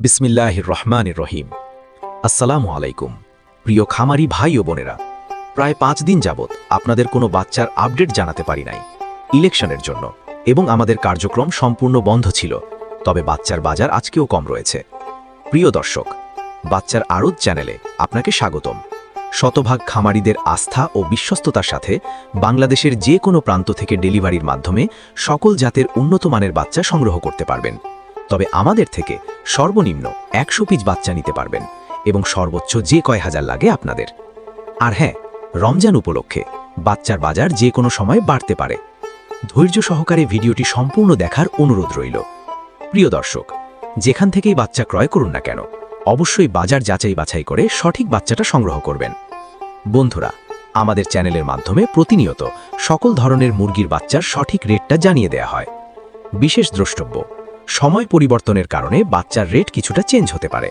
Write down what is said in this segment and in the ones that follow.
বিসমিল্লাহ রহমান রহিম। আসসালামু আলাইকুম প্রিয় খামারি ভাই ও বোনেরা, প্রায় পাঁচ দিন যাবৎ আপনাদের কোনো বাচ্চার আপডেট জানাতে পারি নাই। ইলেকশনের জন্য এবং আমাদের কার্যক্রম সম্পূর্ণ বন্ধ ছিল, তবে বাচ্চার বাজার আজকেও কম রয়েছে। প্রিয় দর্শক, বাচ্চার আড়ত চ্যানেলে আপনাকে স্বাগতম। শতভাগ খামারিদের আস্থা ও বিশ্বস্ততার সাথে বাংলাদেশের যে কোনো প্রান্ত থেকে ডেলিভারির মাধ্যমে সকল জাতের উন্নত মানের বাচ্চা সংগ্রহ করতে পারবেন। তবে আমাদের থেকে সর্বনিম্ন একশো পিস বাচ্চা নিতে পারবেন এবং সর্বোচ্চ যে কয় হাজার লাগে আপনাদের। আর হ্যাঁ রমজান উপলক্ষে বাচ্চার বাজার যে কোনো সময় বাড়তে পারে। ধৈর্য সহকারে ভিডিওটি সম্পূর্ণ দেখার অনুরোধ রইল। প্রিয় দর্শক, যেখান থেকেই বাচ্চা ক্রয় করুন না কেন, অবশ্যই বাজার যাচাই বাছাই করে সঠিক বাচ্চাটা সংগ্রহ করবেন। বন্ধুরা, আমাদের চ্যানেলের মাধ্যমে প্রতিনিয়ত সকল ধরনের মুরগির বাচ্চার সঠিক রেটটা জানিয়ে দেয়া হয়। বিশেষ দ্রষ্টব্য সময় পরিবর্তনের কারণে বাচ্চার রেট কিছুটা চেঞ্জ হতে পারে।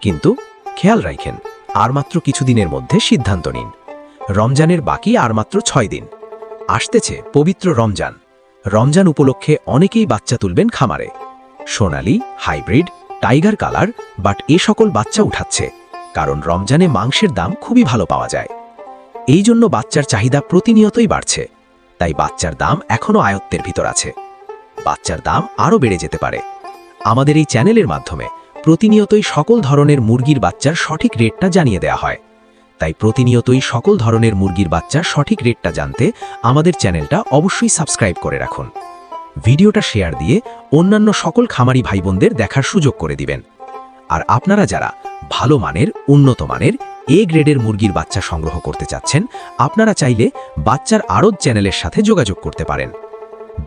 কিন্তু খেয়াল রাখেন, আর মাত্র কিছুদিনের মধ্যে সিদ্ধান্ত নিন। রমজানের বাকি আর মাত্র ছয় দিন। আসতেছে পবিত্র রমজান। রমজান উপলক্ষে অনেকেই বাচ্চা তুলবেন খামারে। Sonali, hybrid, tiger colour, but এ সকল বাচ্চা উঠাচ্ছে, কারণ রমজানে মাংসের দাম খুবই ভালো পাওয়া যায়। এই জন্য বাচ্চার চাহিদা প্রতিনিয়তই বাড়ছে, তাই বাচ্চার দাম এখনও আয়ত্তের ভিতর আছে। বাচ্চার দাম আরও বেড়ে যেতে পারে। আমাদের এই চ্যানেলের মাধ্যমে প্রতিনিয়তই সকল ধরনের মুরগির বাচ্চার সঠিক রেটটা জানিয়ে দেওয়া হয়। তাই প্রতিনিয়তই সকল ধরনের মুরগির বাচ্চার সঠিক রেটটা জানতে আমাদের চ্যানেলটা অবশ্যই সাবস্ক্রাইব করে রাখুন। ভিডিওটা শেয়ার দিয়ে অন্যান্য সকল খামারি ভাই বোনদের দেখার সুযোগ করে দিবেন। আর আপনারা যারা ভালো মানের, উন্নত মানের, এ গ্রেডের মুরগির বাচ্চা সংগ্রহ করতে চাচ্ছেন, আপনারা চাইলে বাচ্চার আড়ত চ্যানেলের সাথে যোগাযোগ করতে পারেন।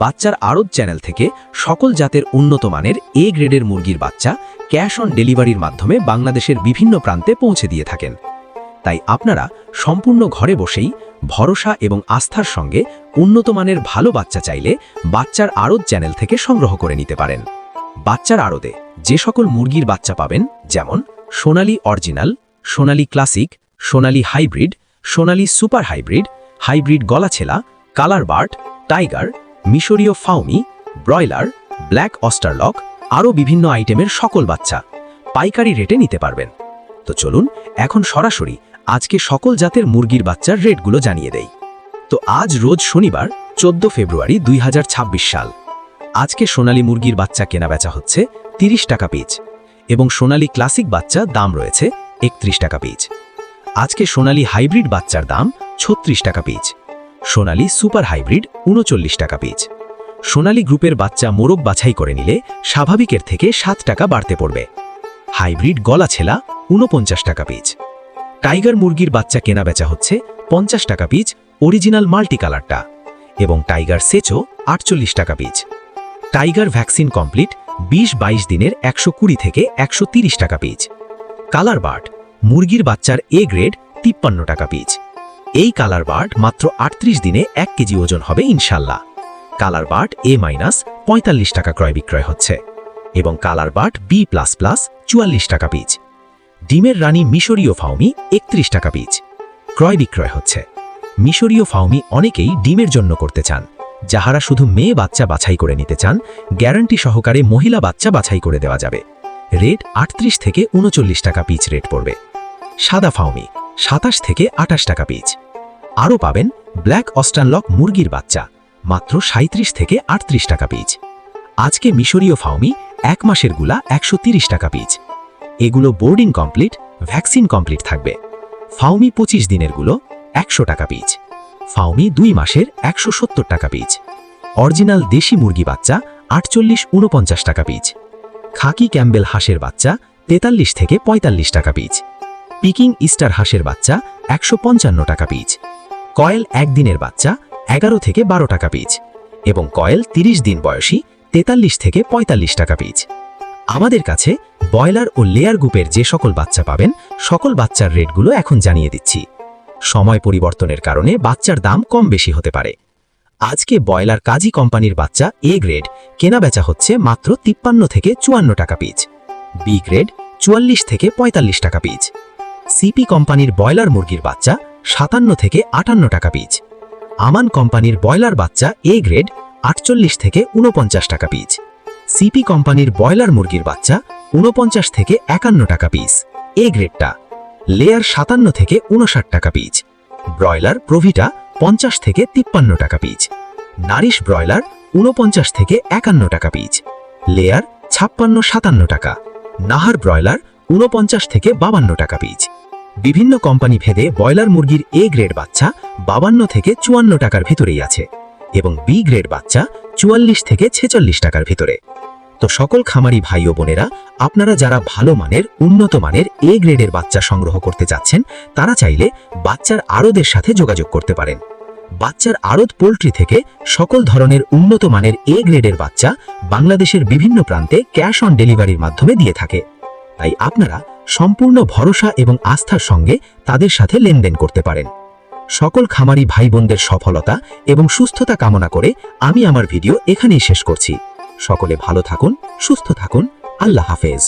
বাচ্চার আড়ত চ্যানেল থেকে সকল জাতের উন্নত মানের এ গ্রেডের মুরগির বাচ্চা ক্যাশ অন ডেলিভারির মাধ্যমে বাংলাদেশের বিভিন্ন প্রান্তে পৌঁছে দিয়ে থাকেন। তাই আপনারা সম্পূর্ণ ঘরে বসেই ভরসা এবং আস্থার সঙ্গে উন্নত মানের ভালো বাচ্চা চাইলে বাচ্চার আড়ত চ্যানেল থেকে সংগ্রহ করে নিতে পারেন। বাচ্চার আড়তে যে সকল মুরগির বাচ্চা পাবেন যেমন Sonali original, Sonali classic, Sonali hybrid, Sonali super hybrid hybrid গলাছেলা, colour bird tiger মিশরীয় ফাউমি ব্রয়লার, ব্ল্যাক অস্টারলক আরও বিভিন্ন আইটেমের সকল বাচ্চা পাইকারি রেটে নিতে পারবেন। তো চলুন, এখন সরাসরি আজকে সকল জাতের মুরগির বাচ্চার রেটগুলো জানিয়ে দেই। তো আজ রোজ শনিবার, চোদ্দ ফেব্রুয়ারি দুই হাজার ছাব্বিশ সাল। আজকে সোনালী মুরগির বাচ্চা কেনা বেচা হচ্ছে ৩০ টাকা পিচ এবং সোনালী ক্লাসিক বাচ্চা দাম রয়েছে একত্রিশ টাকা পিচ। আজকে সোনালী হাইব্রিড বাচ্চার দাম ছত্রিশ টাকা পিচ। সোনালী সুপার হাইব্রিড উনচল্লিশ টাকা পিচ। সোনালী গ্রুপের বাচ্চা মোরগ বাছাই করে নিলে স্বাভাবিকের থেকে সাত টাকা বাড়তে পড়বে। হাইব্রিড গলা ছেলা উনপঞ্চাশ টাকা পিচ। টাইগার মুরগির বাচ্চা কেনা বেচা হচ্ছে পঞ্চাশ টাকা পিচ অরিজিনাল মাল্টি কালারটা এবং টাইগার সেচও আটচল্লিশ টাকা পিচ। টাইগার ভ্যাকসিন কমপ্লিট বিশ বাইশ দিনের একশো কুড়ি থেকে একশো টাকা পিচ। কালার বার্ড মুরগির বাচ্চার এ গ্রেড তিপ্পান্ন টাকা পিচ। এই কালার বার্ড মাত্র আটত্রিশ দিনে এক কেজি ওজন হবে ইনশাল্লাহ। কালার বার্ড এ মাইনাস পঁয়তাল্লিশ টাকা ক্রয় বিক্রয় হচ্ছে এবং colour bird B plus plus চুয়াল্লিশ টাকা পিচ। ডিমের রানী মিশরীয় ফাউমি একত্রিশ টাকা পিচ। ক্রয় বিক্রয় হচ্ছে। মিশরীয় ফাউমি অনেকেই ডিমের জন্য করতে চান। যাহারা শুধু মেয়ে বাচ্চা বাছাই করে নিতে চান, গ্যারান্টি সহকারে মহিলা বাচ্চা বাছাই করে দেওয়া যাবে। রেট আটত্রিশ থেকে উনচল্লিশ টাকা পিচ রেট পড়বে। সাদা ফাউমি সাতাশ থেকে আটাশ টাকা পিচ। আরও পাবেন ব্ল্যাক অস্টানলক মুরগির বাচ্চা, মাত্র সাঁত্রিশ থেকে আটত্রিশ টাকা পিচ। আজকে মিশরীয় ফাউমি এক মাসেরগুলা একশো টাকা পিচ। এগুলো বোর্ডিং কমপ্লিট, ভ্যাকসিন কমপ্লিট থাকবে। ফাউমি পঁচিশ দিনেরগুলো একশো টাকা পিচ। ফাউমি দুই মাসের একশো সত্তর টাকা পিচ। অরিজিনাল দেশি মুরগি বাচ্চা আটচল্লিশ উনপঞ্চাশ টাকা পিচ। খাকি ক্যাম্বেল হাঁসের বাচ্চা তেতাল্লিশ থেকে পঁয়তাল্লিশ টাকা পিচ। পিকিং ইস্টার হাঁসের বাচ্চা একশো পঞ্চান্ন টাকা পিচ। কয়েল একদিনের বাচ্চা এগারো থেকে বারো টাকা পিচ। এবং কয়েল ৩০ দিন বয়সী তেতাল্লিশ থেকে পঁয়তাল্লিশ টাকা পিচ। আমাদের কাছে বয়লার ও লেয়ার গ্রুপের যে সকল বাচ্চা পাবেন, সকল বাচ্চার রেটগুলো এখন জানিয়ে দিচ্ছি। সময় পরিবর্তনের কারণে বাচ্চার দাম কম বেশি হতে পারে। আজকে বয়লার কাজী কোম্পানির বাচ্চা এ গ্রেড, কেনা বেচা হচ্ছে মাত্র তিপ্পান্ন থেকে চুয়ান্ন টাকা পিচ। বি গ্রেড, চুয়াল্লিশ থেকে পঁয়তাল্লিশ টাকা পিচ। সিপি কোম্পানির বয়লার মুরগির বাচ্চা সাতান্ন থেকে আটান্ন টাকা পিচ। আমান কোম্পানির বয়লার বাচ্চা এ গ্রেড আটচল্লিশ থেকে উনপঞ্চাশ টাকা পিচ। সিপি কোম্পানির ব্রয়লার মুরগির বাচ্চা উনপঞ্চাশ থেকে একান্ন টাকা পিস এ গ্রেডটা লেয়ার সাতান্ন থেকে উনষাট টাকা পিস ব্রয়লার প্রভিটা পঞ্চাশ থেকে তিপ্পান্ন টাকা পিস নারিশ ব্রয়লার উনপঞ্চাশ থেকে একান্ন টাকা পিস লেয়ার ছাপ্পান্ন সাতান্ন টাকা। নাহার ব্রয়লার উনপঞ্চাশ থেকে বাবান্ন টাকা পিস বিভিন্ন কোম্পানি ভেদে ব্রয়লার মুরগির এ গ্রেড বাচ্চা বাবান্ন থেকে চুয়ান্ন টাকার ভিতরেই আছে এবং বি গ্রেড বাচ্চা চুয়াল্লিশ থেকে ছেচল্লিশ টাকার ভিতরে। তো সকল খামারি ভাই ও বোনেরা, আপনারা যারা ভালো মানের, উন্নত মানের এ গ্রেডের বাচ্চা সংগ্রহ করতে চাচ্ছেন তারা চাইলে বাচ্চার আড়দের সাথে যোগাযোগ করতে পারেন। বাচ্চার আড়ত পোল্ট্রি থেকে সকল ধরনের উন্নত মানের এ গ্রেডের বাচ্চা বাংলাদেশের বিভিন্ন প্রান্তে ক্যাশ অন ডেলিভারির মাধ্যমে দিয়ে থাকে। তাই আপনারা সম্পূর্ণ ভরসা এবং আস্থার সঙ্গে তাদের সাথে লেনদেন করতে পারেন। সকল খামারি ভাই বোনদের সফলতা এবং সুস্থতা কামনা করে আমি আমার ভিডিও এখানেই শেষ করছি। সকলে ভালো থাকুন, সুস্থ থাকুন। আল্লাহ হাফেজ।